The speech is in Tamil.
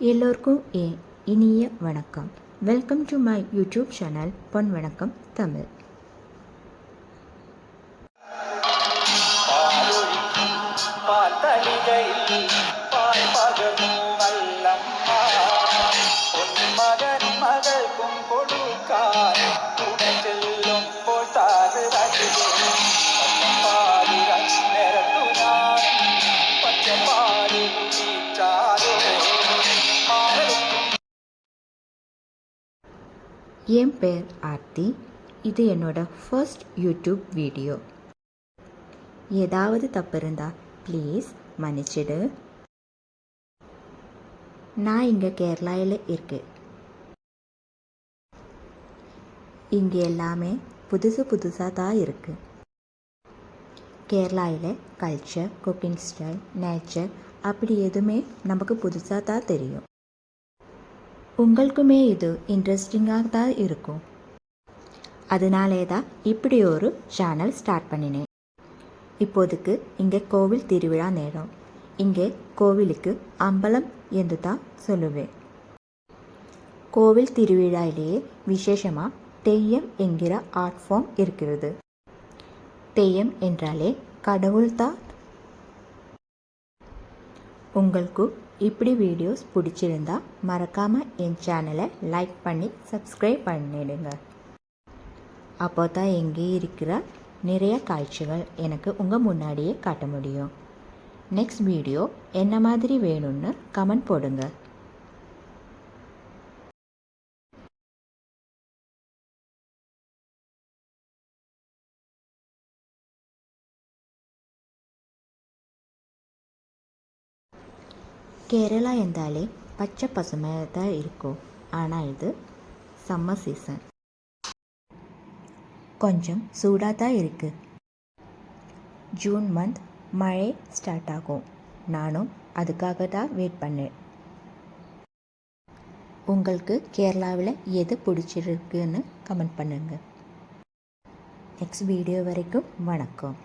எல்லோருக்கும் ஏ இனிய வணக்கம் welcome to my YouTube channel பொன் வணக்கம் தமிழ் நேரத்துதான் பச்சை பாடு என் பேர் ஆர்த்தி. இது என்னோட ஃபர்ஸ்ட் யூடியூப் வீடியோ ஏதாவது தப்பு இருந்தால் ப்ளீஸ் மன்னிச்சிடு. நான் இங்கே கேரளாவில் இருக்கு. இங்கே எல்லாமே புதுசு புதுசாக தான் இருக்குது கேரளாவில் கல்ச்சர் குக்கிங் ஸ்டைல் நேச்சர் அப்படி எதுவுமே நமக்கு புதுசாக தான் தெரியும். உங்களுக்குமே இது இன்ட்ரெஸ்டிங்காக தான் இருக்கும். அதனாலே தான் இப்படி ஒரு சேனல் ஸ்டார்ட் பண்ணினேன். இப்போதுக்கு இங்கே கோவில் திருவிழா நேரம். இங்கே கோவிலுக்கு அம்பலம் என்று தான் சொல்லுவேன். கோவில் திருவிழாவிலேயே விசேஷமாக தெய்யம் என்கிற ஆர்ட் ஃபார்ம் இருக்கிறது. தெய்யம் என்றாலே கடவுள் தான் உங்களுக்கு இப்படி வீடியோஸ் பிடிச்சிருந்தா மறக்காமல் என் சேனலை லைக் பண்ணி சப்ஸ்கிரைப் பண்ணிடுங்க. அப்போ தான் எங்கே இருக்கிற நிறைய காட்சிகள் எனக்கு உங்கள் முன்னாடியே காட்ட முடியும். நெக்ஸ்ட் வீடியோ என்ன மாதிரி வேணும்னு கமெண்ட் போடுங்க. கேரளா என்றாலே பச்சை பசுமையாக தான் இருக்கும் ஆனால் இது சம்மர் சீசன் கொஞ்சம் சூடாக தான் இருக்குது ஜூன் மந்த் மழை ஸ்டார்ட் ஆகும் நானும் அதுக்காக தான் வெயிட் பண்ணேன் உங்களுக்கு கேரளாவில் எது பிடிச்சிருக்குன்னு கமெண்ட் பண்ணுங்கள் நெக்ஸ்ட் வீடியோ வரைக்கும் வணக்கம்